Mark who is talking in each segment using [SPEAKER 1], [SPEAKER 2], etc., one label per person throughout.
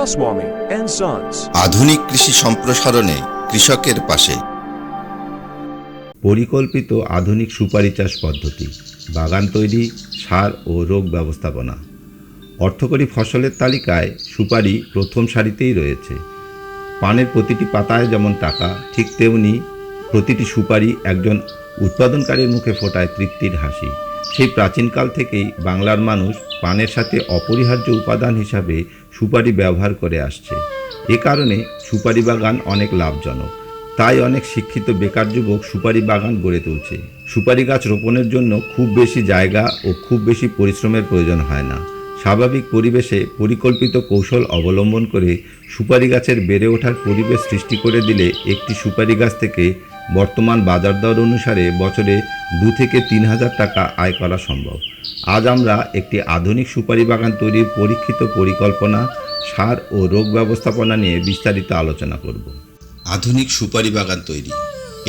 [SPEAKER 1] Goswami and Sons.
[SPEAKER 2] আধুনিক কৃষি সম্প্রসারণে কৃষকের পাশে।
[SPEAKER 3] পরিকল্পিত আধুনিক সুপারি চাষ পদ্ধতি বাগান তৈরি সার ও রোগ ব্যবস্থাপনা। অর্থকরী ফসলের তালিকায় সুপারি প্রথম সারিতেই রয়েছে। পানের প্রতিটি পাতায় যেমন টাকা ঠিক তেমনি প্রতিটি সুপারি একজন উৎপাদনকারীর মুখে ফোটায় তৃপ্তির হাসি। সেই প্রাচীনকাল থেকেই বাংলার মানুষ পানের সাথে অপরিহার্য উপাদান হিসাবে সুপারি ব্যবহার করে আসছে। এ কারণে সুপারি বাগান অনেক লাভজনক। তাই অনেক শিক্ষিত বেকার যুবক সুপারি বাগান গড়ে তুলছে। সুপারি গাছ রোপণের জন্য খুব বেশি জায়গা ও খুব বেশি পরিশ্রমের প্রয়োজন হয় না। স্বাভাবিক পরিবেশে পরিকল্পিত কৌশল অবলম্বন করে সুপারি গাছের বেড়ে ওঠার পরিবেশ সৃষ্টি করে দিলে একটি সুপারি গাছ থেকে বর্তমান বাজার দর অনুসারে বছরে দু থেকে তিন হাজার টাকা আয় করা সম্ভব। আজ আমরা একটি আধুনিক সুপারি বাগান তৈরির পরীক্ষিত পরিকল্পনা, সার ও রোগ ব্যবস্থাপনা নিয়ে বিস্তারিত আলোচনা করব।
[SPEAKER 2] আধুনিক সুপারি বাগান তৈরি।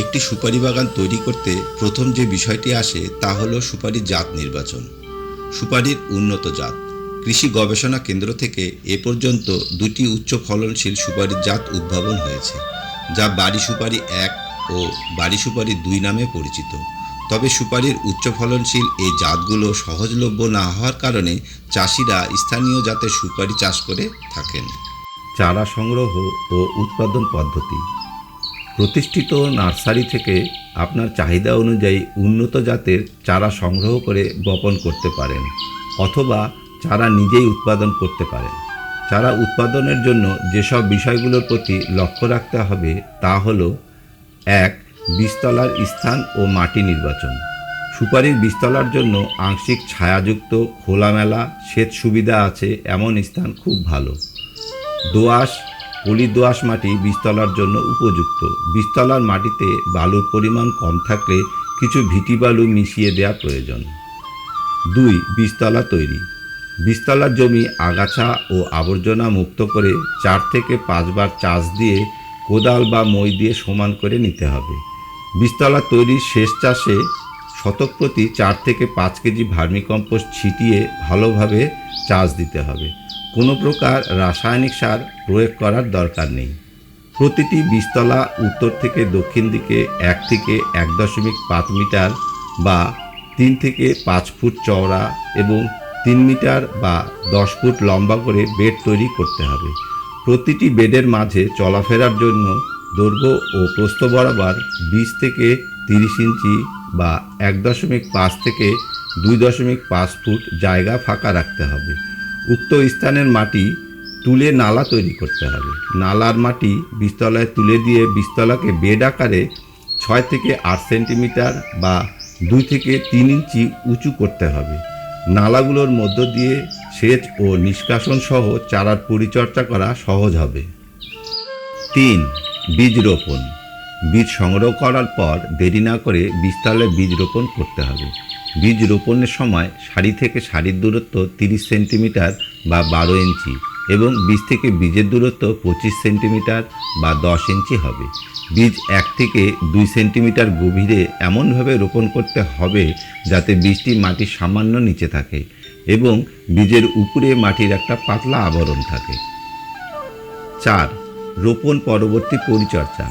[SPEAKER 2] একটি সুপারি বাগান তৈরি করতে প্রথম যে বিষয়টি আসে তা হলো সুপারির জাত নির্বাচন। সুপারির উন্নত জাত। কৃষি গবেষণা কেন্দ্র থেকে এ পর্যন্ত দুটি উচ্চ ফলনশীল সুপারির জাত উদ্ভাবন হয়েছে, যা বাড়ি সুপারি এক ও বাড়ি সুপারি দুই নামে পরিচিত। তবে সুপারির উচ্চ ফলনশীল এই জাতগুলো সহজলভ্য না হওয়ার কারণে চাষিরা স্থানীয় জাতের সুপারি চাষ করে থাকেন।
[SPEAKER 3] চারা সংগ্রহ ও উৎপাদন পদ্ধতি। প্রতিষ্ঠিত নার্সারি থেকে আপনার চাহিদা অনুযায়ী উন্নত জাতের চারা সংগ্রহ করে বপন করতে পারেন, অথবা চারা নিজেই উৎপাদন করতে পারেন। চারা উৎপাদনের জন্য যেসব বিষয়গুলোর প্রতি লক্ষ্য রাখতে হবে তা হলো এক বীজতলার স্থান ও মাটি নির্বাচন। সুপারির বীজতলার জন্য আংশিক ছায়াযুক্ত খোলামেলা সেচ সুবিধা আছে এমন স্থান খুব ভালো। দোআঁশ, পলি দোআঁশ মাটি বীজতলার জন্য উপযুক্ত। বীজতলার মাটিতে বালুর পরিমাণ কম থাকলে কিছু ভিটি বালু মিশিয়ে দেওয়া প্রয়োজন। দুই বীজতলা তৈরি। বীজতলার জমি আগাছা ও আবর্জনা মুক্ত করে চার থেকে পাঁচবার চাষ দিয়ে কোদাল বা মই দিয়ে সমান করে নিতে হবে। বীজতলা তৈরির শেষ চাষে শতক প্রতি চার থেকে পাঁচ কেজি ভার্মিকম্পোস্ট ছিটিয়ে ভালোভাবে চাষ দিতে হবে। কোনো প্রকার রাসায়নিক সার প্রয়োগ করার দরকার নেই। প্রতিটি বীজতলা উত্তর থেকে দক্ষিণ দিকে এক থেকে এক দশমিক পাঁচ মিটার বা তিন থেকে পাঁচ ফুট চওড়া এবং তিন মিটার বা দশ ফুট লম্বা করে বেড তৈরি করতে হবে। প্রতিটি বেডের মাঝে চলাফেরার জন্য দৈর্ঘ্য ও প্রস্থ বরাবর বিশ থেকে তিরিশ ইঞ্চি বা এক দশমিক পাঁচ থেকে দুই দশমিক পাঁচ ফুট জায়গা ফাঁকা রাখতে হবে। উক্ত স্থানের মাটি তুলে নালা তৈরি করতে হবে। নালার মাটি বিস্তলায় তুলে দিয়ে বিস্তলাকে বেড আকারে ছয় থেকে আট সেন্টিমিটার বা দুই থেকে তিন ইঞ্চি উঁচু করতে হবে। নালাগুলোর মধ্য দিয়ে সেচ ও নিষ্কাশন সহ চারার পরিচর্যা করা সহজ হবে। তিন, বীজ রোপণ। বীজ সংগ্রহ করার পর দেরি না করে বীজতলায় বীজ রোপণ করতে হবে। বীজ রোপণের সময় সারি থেকে সারির দূরত্ব তিরিশ সেন্টিমিটার বা বারো ইঞ্চি এবং বীজ থেকে বীজের দূরত্ব পঁচিশ সেন্টিমিটার বা দশ ইঞ্চি হবে। বীজ এক থেকে দুই সেন্টিমিটার গভীরে এমনভাবে রোপণ করতে হবে যাতে বীজটি মাটির সামান্য নিচে থাকে। এবং বীজের উপরে মাটির একটা পাতলা আবরণ থাকে। চার, রোপণ পরবর্তী পরিচর্যা।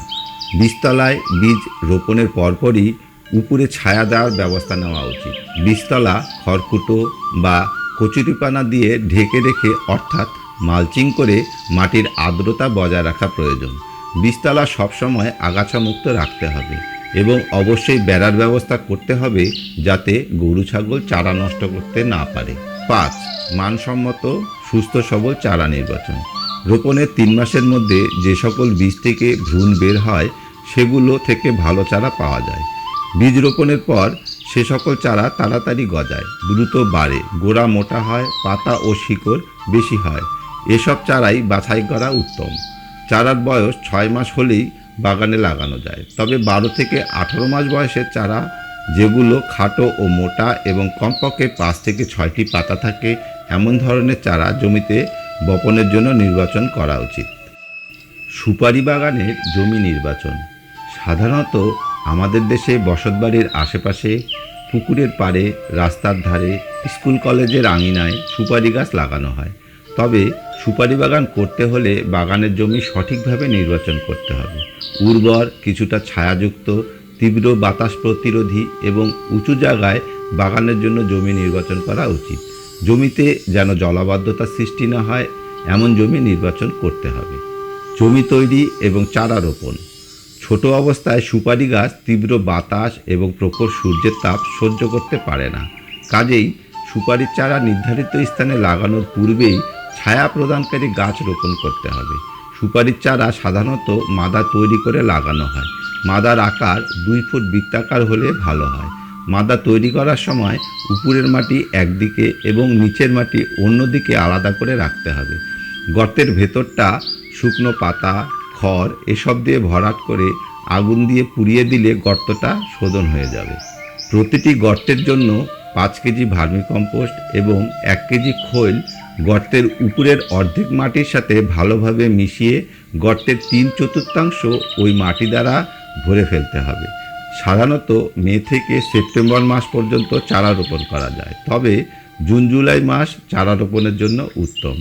[SPEAKER 3] বীজতলায় বীজ রোপণের পরপরই উপরে ছায়া দেওয়ার ব্যবস্থা নেওয়া উচিত। বীজতলা, খড়কুটো বা কচুরিপানা দিয়ে ঢেকে রেখে অর্থাৎ মালচিং করে মাটির আর্দ্রতা বজায় রাখা প্রয়োজন। বীজতলা সবসময় আগাছামুক্ত রাখতে হবে। এবং অবশ্যই বেড়ার ব্যবস্থা করতে হবে যাতে গরু, ছাগল চারা নষ্ট করতে না পারে। পাঁচ, মানসম্মত, সুস্থ, সবল চারা নির্বাচন। রোপণের তিন মাসের মধ্যে যে সকল বীজ থেকে ভ্রূণ বের হয়, সেগুলো থেকে ভালো চারা পাওয়া যায়। বীজ রোপণের পর সে সকল চারা তাড়াতাড়ি গজায়। দ্রুত বাড়ে, গোড়া মোটা হয়, পাতা ও শিকড় বেশি হয়। এসব চারাই বাছাই করা উত্তম। চারার বয়স ছয় মাস হলেই বাগানে লাগানো যায়। তবে বারো থেকে আঠারো মাস বয়সের চারা, যেগুলো খাটো ও মোটা এবং কমপক্ষে পাঁচ থেকে ছয়টি পাতা থাকে, এমন ধরনের চারা জমিতে বপনের জন্য নির্বাচন করা উচিত। সুপারি বাগানের জমি নির্বাচন। সাধারণত আমাদের দেশে বসতবাড়ির আশেপাশে, পুকুরের পাড়ে, রাস্তার ধারে, স্কুল কলেজের আঙিনায় সুপারি গাছ লাগানো হয়। তবে সুপারি বাগান করতে হলে বাগানের জমি সঠিকভাবে নির্বাচন করতে হবে। উর্বর, কিছুটা ছায়াযুক্ত, তীব্র বাতাস প্রতিরোধী এবং উঁচু জায়গায় বাগানের জন্য জমি নির্বাচন করা উচিত। জমিতে যেন জলাবদ্ধতা সৃষ্টি না হয়, এমন জমি নির্বাচন করতে হবে। জমি তৈরি এবং চারা রোপণ। ছোট অবস্থায় সুপারি গাছ তীব্র বাতাস এবং প্রখর সূর্যের তাপ সহ্য করতে পারে না। কাজেই সুপারির চারা নির্ধারিত স্থানে লাগানোর পূর্বেই ছায়া প্রদানকারী গাছ রোপণ করতে হবে। সুপারির চারা সাধারণত মাদা তৈরি করে লাগানো হয়। মাদার আকার দুই ফুট বৃত্তাকার হলে ভালো হয়। মাদা তৈরি করার সময় উপরের মাটি একদিকে এবং নিচের মাটি অন্যদিকে আলাদা করে রাখতে হবে। গর্তের ভেতরটা শুকনো পাতা, খড় এসব দিয়ে ভরাট করে আগুন দিয়ে পুড়িয়ে দিলে গর্তটা শোধন হয়ে যাবে। প্রতিটি গর্তের জন্য পাঁচ কেজি ভার্মিকম্পোস্ট এবং এক কেজি খৈল গর্তের উপরের অর্ধেক মাটির সাথে ভালোভাবে মিশিয়ে গর্তের তিন চতুর্থাংশ ওই মাটি দ্বারা ভরে ফেলতে হবে। সাধারণত মে থেকে সেপ্টেম্বর মাস পর্যন্ত চারা রোপণ করা যায়। তবে জুন, জুলাই মাস চারা রোপণের জন্য উত্তম।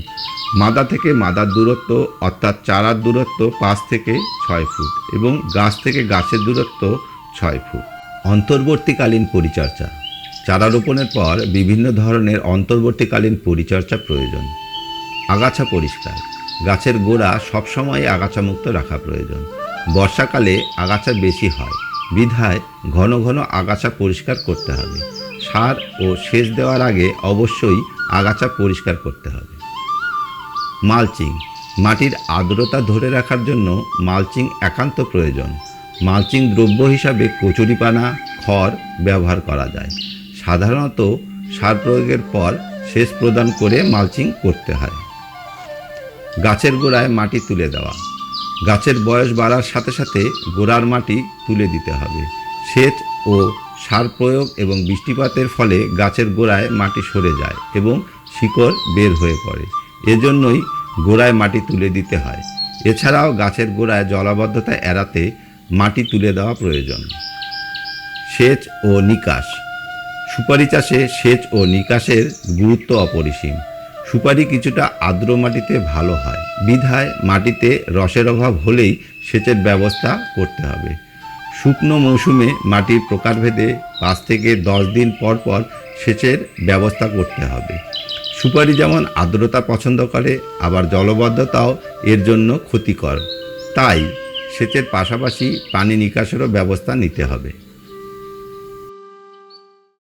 [SPEAKER 3] মাদা থেকে মাদার দূরত্ব অর্থাৎ চারার দূরত্ব পাঁচ থেকে ছয় ফুট এবং গাছ থেকে গাছের দূরত্ব ছয় ফুট। অন্তর্বর্তীকালীন পরিচর্যা। চারা রোপণের পর বিভিন্ন ধরনের অন্তর্বর্তীকালীন পরিচর্যা প্রয়োজন। আগাছা পরিষ্কার। গাছের গোড়া সবসময় আগাছামুক্ত রাখা প্রয়োজন। বর্ষাকালে আগাছা বেশি হয়। বিধায় ঘন ঘন আগাছা পরিষ্কার করতে হবে। সার ও সেচ দেওয়ার আগে অবশ্যই আগাছা পরিষ্কার করতে হবে। মালচিং। মাটির আর্দ্রতা ধরে রাখার জন্য মালচিং একান্ত প্রয়োজন। মালচিং দ্রব্য হিসাবে কচুরিপানা, খড় ব্যবহার করা যায়। সাধারণত সার প্রয়োগের পর সেচ প্রদান করে মালচিং করতে হয়। গাছের গোড়ায় মাটি তুলে দেওয়া। গাছের বয়স বাড়ার সাথে সাথে গোড়ার মাটি তুলে দিতে হবে। সেচ ও সার প্রয়োগ এবং বৃষ্টিপাতের ফলে গাছের গোড়ায় মাটি সরে যায় এবং শিকড় বের হয়ে পড়ে। এজন্যই গোড়ায় মাটি তুলে দিতে হয়। এছাড়াও গাছের গোড়ায় জলাবদ্ধতা এড়াতে মাটি তুলে দেওয়া প্রয়োজন। সেচ ও নিকাশ সুপারি চাষে সেচ ও নিকাশের গুরুত্ব অপরিসীম। সুপারি কিছুটা আর্দ্র মাটিতে ভালো হয়। বিধায় মাটিতে রসের অভাব হলেই সেচের ব্যবস্থা করতে হবে। শুকনো মৌসুমে মাটির প্রকারভেদে পাঁচ থেকে দশ দিন পর পর সেচের ব্যবস্থা করতে হবে। সুপারি যেমন আর্দ্রতা পছন্দ করে, আবার জলবদ্ধতাও এর জন্য ক্ষতিকর। তাই সেচের পাশাপাশি পানি নিকাশেরও ব্যবস্থা নিতে হবে।